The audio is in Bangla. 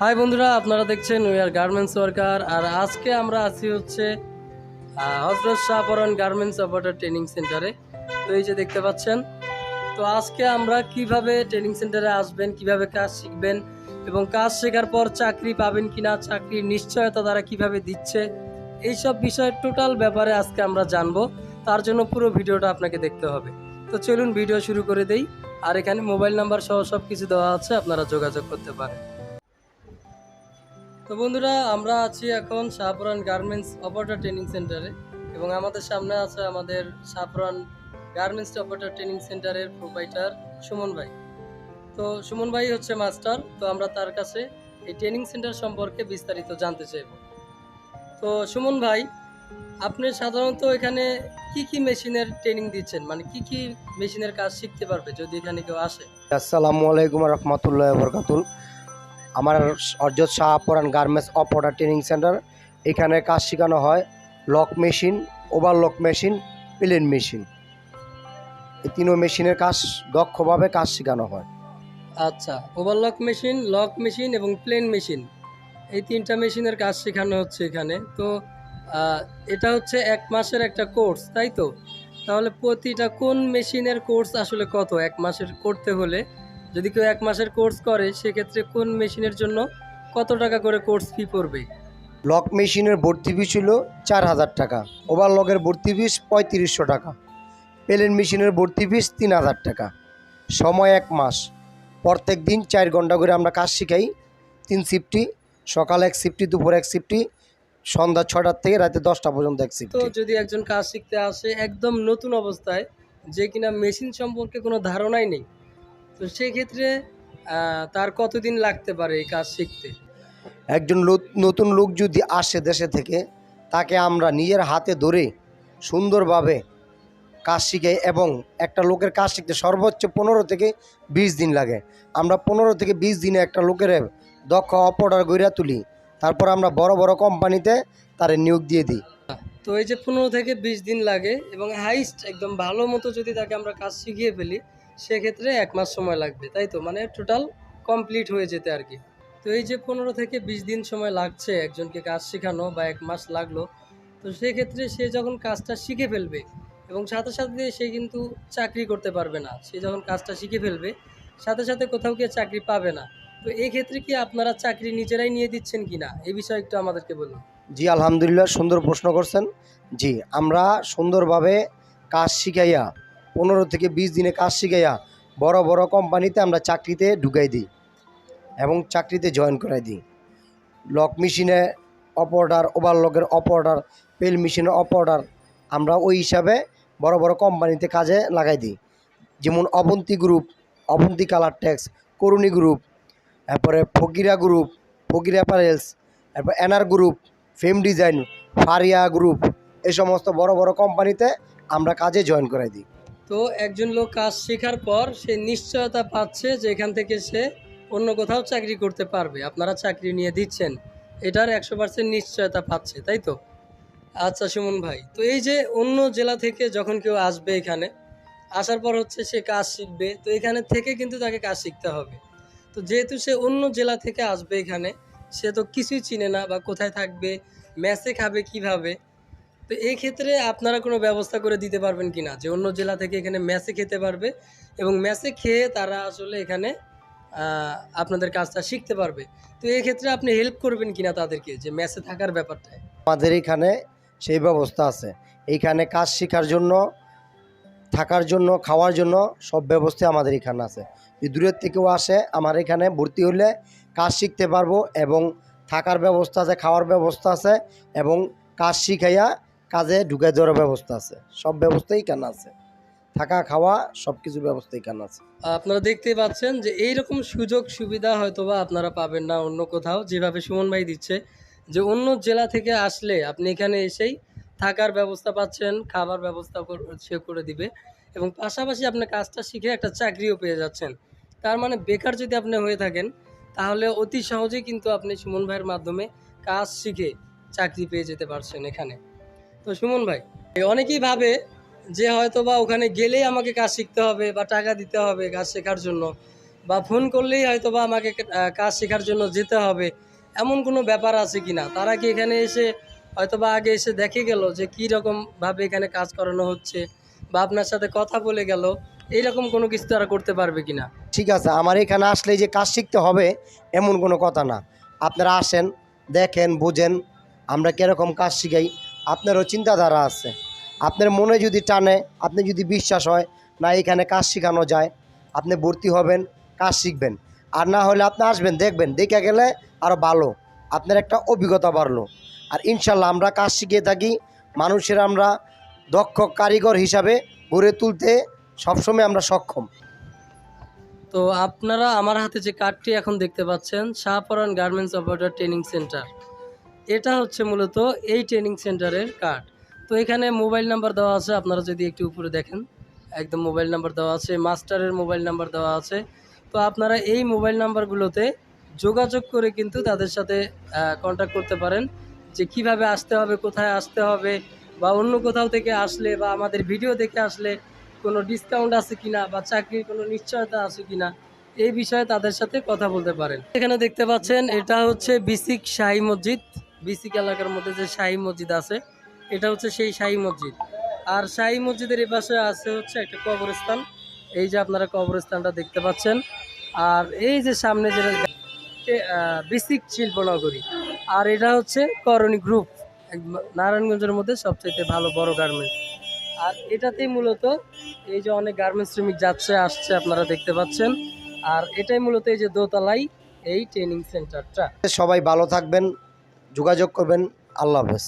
হাই বন্ধুরা, আপনারা দেখছেন উই আর গার্মেন্টস ওয়ার্কার আর আজকে আমরা আছি হচ্ছে হজরত শাহপরন গার্মেন্টস অপারেটর ট্রেনিং সেন্টারে তো এই যে দেখতে পাচ্ছেন, তো আজকে আমরা কীভাবে ট্রেনিং সেন্টারে আসবেন, কীভাবে কাজ শিখবেন এবং কাজ শেখার পর চাকরি পাবেন কিনা, চাকরির নিশ্চয়তা তারা কীভাবে দিচ্ছে, এইসব বিষয়ের টোটাল ব্যাপারে আজকে আমরা জানব। তার জন্য পুরো ভিডিওটা আপনাকে দেখতে হবে। তো চলুন ভিডিও শুরু করে দেই। আর এখানে মোবাইল নাম্বার সহ সব কিছু দেওয়া আছে, আপনারা যোগাযোগ করতে পারেন। তো বন্ধুরা, আমরা আছি এখন শাহপুরান গার্মেন্টস অপারেটর ট্রেনিং সেন্টারে এবং আমাদের সামনে আছে আমাদের শাহপুরান গার্মেন্টস অপারেটর ট্রেনিং সেন্টারের প্রোপাইটার সুমন ভাই। তো সুমন ভাই হচ্ছে মাস্টার তো আমরা তার কাছে এই ট্রেনিং সেন্টার সম্পর্কে বিস্তারিত জানতে চাইব। তো সুমন ভাই, আপনি সাধারণত এখানে কি কি মেশিনের ট্রেনিং দিচ্ছেন? মানে কি কি মেশিনের কাজ শিখতে পারবে যদি এখানে কেউ আসে? আসসালামু আলাইকুম রহমতুল্লাহ বরকাতুল আমার অর্জত Shah Poran garments operator training centre, এখানে কাজ শেখানো হয় lock machine overlock machine plain machine এই তিনও মেশিনের কাজ দক্ষভাবে কাজ শেখানো হয়। আচ্ছা ওভারলক মেশিন লক মেশিন এবং প্লেন মেশিন এই তিনটা মেশিনের কাজ শেখানো হচ্ছে এখানে। তো এটা হচ্ছে এক মাসের একটা কোর্স তাই তো? তাহলে প্রতিটা কোন মেশিনের কোর্স আসলে কত? এক মাসের করতে হলে যদি কেউ এক মাসের কোর্স করে, সেক্ষেত্রে কোন মেশিনের জন্য কত টাকা করে কোর্স ফি পড়বে? লক মেশিনের ভর্তি ফি ছিল চার হাজার টাকা। ওভারলকের ভর্তি ফিস পঁয়ত্রিশশো টাকা। প্লেন মেশিনের ভর্তি ফিস তিন হাজার টাকা। সময় এক মাস। প্রত্যেক দিন চার ঘণ্টা করে আমরা কাজ শিখাই। তিন শিফটি সকাল এক শিফটি দুপুর এক শিফটি সন্ধ্যা ছটার থেকে রাতে দশটা পর্যন্ত এক তো শিফটি যদি একজন কাজ শিখতে আসে একদম নতুন অবস্থায় যে কিনা মেশিন সম্পর্কে কোনো ধারণাই নেই তো সেক্ষেত্রে তার কতদিন লাগতে পারে এই কাজ শিখতে? একজন নতুন লোক যদি আসে দেশে থেকে তাকে আমরা নিজের হাতে ধরে সুন্দরভাবে কাজ শিখে এবং একটা লোকের কাজ শিখতে সর্বোচ্চ পনেরো থেকে বিশ দিন লাগে। আমরা পনেরো থেকে বিশ দিনে একটা লোকের দক্ষ অপর্ডার গড়িয়া তুলি। তারপর আমরা বড় বড় কোম্পানিতে তার নিয়োগ দিয়ে দিই। তো এই যে পনেরো থেকে বিশ দিন লাগে এবং হাইস্ট একদম ভালো মতো যদি তাকে আমরা কাজ শিখিয়ে ফেলি, সেক্ষেত্রে এক মাস সময় লাগবে, তাই তো? মানে টোটাল কমপ্লিট হয়ে যেতে আর কি। তো এই যে পনেরো থেকে বিশ দিন সময় লাগছে একজনকে কাজ শেখানো বা এক মাস লাগল, তো সেক্ষেত্রে সে যখন কাজটা শিখে ফেলবে এবং সাথে সাথে সে কিন্তু চাকরি করতে পারবে না। সে যখন কাজটা শিখে ফেলবে, সাথে সাথে কোথাও গিয়ে চাকরি পাবে না। তো এই ক্ষেত্রে কি আপনারা চাকরি নিজেরাই নিয়ে দিচ্ছেন কি না? এই বিষয়ে একটু আমাদেরকে বলুন। জি, আলহামদুলিল্লাহ, সুন্দর প্রশ্ন করছেন। জি, আমরা সুন্দরভাবে কাজ শিখাইয়া, পনেরো থেকে বিশ দিনে কাজ শিখাইয়া বড় বড় কোম্পানিতে আমরা চাকরিতে ঢুকাই দিই এবং চাকরিতে জয়েন করাই দিই। লক মেশিনে অপারেটার ওভারলকের অপারেটার পেল মেশিনের অপারেটার আমরা ওই হিসাবে বড় বড় কোম্পানিতে কাজে লাগাই দিই। যেমন Abanti group, Abanti colour tex, Koruni group, তারপরে ফকিরা গ্রুপ, ফকিরা প্যারেলস, তারপর NR group, fame design, Faria group, এই সমস্ত বড় বড় কোম্পানিতে আমরা কাজে জয়েন করাই দিই। তো একজন লোক কাজ শেখার পর সে নিশ্চয়তা পাচ্ছে যে এখান থেকে সে অন্য কোথাও চাকরি করতে পারবে। আপনারা চাকরি নিয়ে দিচ্ছেন, এটার একশো পার্সেন্ট নিশ্চয়তা পাচ্ছে, তাই তো? আচ্ছা সুমন ভাই, তো এই যে অন্য জেলা থেকে যখন কেউ আসবে এখানে, আসার পর হচ্ছে সে কাজ শিখবে, তো এখানে থেকে কিন্তু তাকে কাজ শিখতে হবে। তো যেহেতু সে অন্য জেলা থেকে আসবে এখানে, সে তো কিছুই চিনে না বা কোথায় থাকবে ম্যাচে খাবে কীভাবে, তো এই ক্ষেত্রে আপনারা কোনো ব্যবস্থা করে দিতে পারবেন কি না যে অন্য জেলা থেকে এখানে ম্যাচে খেতে পারবে এবং ম্যাচে খেয়ে তারা আসলে এখানে আপনাদের কাজটা শিখতে পারবে। তো এই ক্ষেত্রে আপনি হেল্প করবেন কিনা তাদেরকে, যে ম্যাচে থাকার ব্যাপারটা আমাদের এখানে সেই ব্যবস্থা আছে। এইখানে কাজ শেখার জন্য, থাকার জন্য, খাওয়ার জন্য সব ব্যবস্থা আমাদের এখানে আছে। যদি দূরের থেকেও আসে, আমার এখানে ভর্তি হলে কাজ শিখতে পারব এবং থাকার ব্যবস্থা আছে, খাওয়ার ব্যবস্থা আছে এবং কাজ শিখাইয়া কাজে ঢুকে দেওয়ার ব্যবস্থা আছে। সব ব্যবস্থাই এখানে আছে। থাকা, খাওয়া সব কিছু ব্যবস্থা এখানে আছে। আপনারা দেখতেই পাচ্ছেন যে এইরকম সুযোগ সুবিধা হয়তোবা আপনারা পাবেন না অন্য কোথাও। যেভাবে সুমন ভাই দিচ্ছে যে অন্য জেলা থেকে আসলে আপনি এখানে এসেই থাকার ব্যবস্থা পাচ্ছেন, খাবার ব্যবস্থা সে করে দিবে এবং পাশাপাশি আপনি কাজটা শিখে একটা চাকরিও পেয়ে যাচ্ছেন। তার মানে বেকার যদি আপনি হয়ে থাকেন, তাহলে অতি সহজেই কিন্তু আপনি সুমন ভাইয়ের মাধ্যমে কাজ শিখে চাকরি পেয়ে যেতে পারছেন এখানে। তো সুমন ভাই, অনেকেই ভাবে যে হয়তো বা ওখানে গেলেই আমাকে কাজ শিখতে হবে বা টাকা দিতে হবে কাজ শেখার জন্য বা ফোন করলেই হয়তো বা আমাকে কাজ শেখার জন্য যেতে হবে। এমন কোনো ব্যাপার আছে কি না তারা কি এখানে এসে হয়তো বা আগে এসে দেখে গেল যে কী রকমভাবে এখানে কাজ করানো হচ্ছে বা আপনার সাথে কথা বলে গেল? এইরকম কোনো কিছু তারা করতে পারবে কি না ঠিক আছে, আমার এখানে আসলে যে কাজ শিখতে হবে এমন কোনো কথা না। আপনারা আসেন, দেখেন, বোঝেন আমরা কীরকম কাজ শিখাই। আপনারও চিন্তাধারা আছে। আপনার মনে যদি টানে, আপনি যদি বিশ্বাস হয় না এখানে কাজ শেখানো যায়, আপনি ভর্তি হবেন, কাজ শিখবেন। আর না হলে আপনি আসবেন, দেখবেন, দেখে গেলে আরও ভালো। আপনার একটা অভিজ্ঞতা বাড়লো। আর ইনশাল্লাহ আমরা কাজ শিখিয়ে থাকি। মানুষের আমরা দক্ষ কারিগর হিসাবে গড়ে তুলতে সবসময় আমরা সক্ষম। তো আপনারা আমার হাতে যে কার্ডটি এখন দেখতে পাচ্ছেন Shahporan garments operator training centre. এটা হচ্ছে মূলত এই ট্রেনিং সেন্টারের কার্ড। তো এখানে মোবাইল নাম্বার দেওয়া আছে, আপনারা যদি একটু উপরে দেখেন। একদম মোবাইল নাম্বার দেওয়া আছে, মাস্টারের মোবাইল নাম্বার দেওয়া আছে। তো আপনারা এই মোবাইল নাম্বারগুলোতে যোগাযোগ করে কিন্তু তাদের সাথে কন্ট্যাক্ট করতে পারেন যে কীভাবে আসতে হবে, কোথায় আসতে হবে বা অন্য কোথাও থেকে আসলে বা আমাদের ভিডিও দেখে আসলে কোনো ডিসকাউন্ট আছে কিনা বা চাকরির কোনো নিশ্চয়তা আছে কিনা এই বিষয়ে তাদের সাথে কথা বলতে পারেন। এখানে দেখতে পাচ্ছেন, এটা হচ্ছে বিসিক শাহী মসজিদ বিসিক এলাকার মধ্যে যে শাহী মসজিদ আছে, এটা হচ্ছে সেই শাহী মসজিদ আর শাহী মসজিদের এই পাশে আছে হচ্ছে একটা কবরস্থান। এই যে আপনারা কবরস্থানটা দেখতে পাচ্ছেন। আর এই যে সামনে যেটা বিসিক শিল্পনগরী। আর এটা হচ্ছে করণী গ্রুপ নারায়ণগঞ্জের মধ্যে সবচেয়ে ভালো বড় গার্মেন্টস আর এটাতেই মূলত এই যে অনেক গার্মেন্টস শ্রমিক যাচ্ছে, আসছে, আপনারা দেখতে পাচ্ছেন। আর এটাই মূলত এই যে দোতলাই, এই ট্রেনিং সেন্টারটা সবাই ভালো থাকবেন, যোগাযোগ করবেন, আল্লাহ হাফেজ।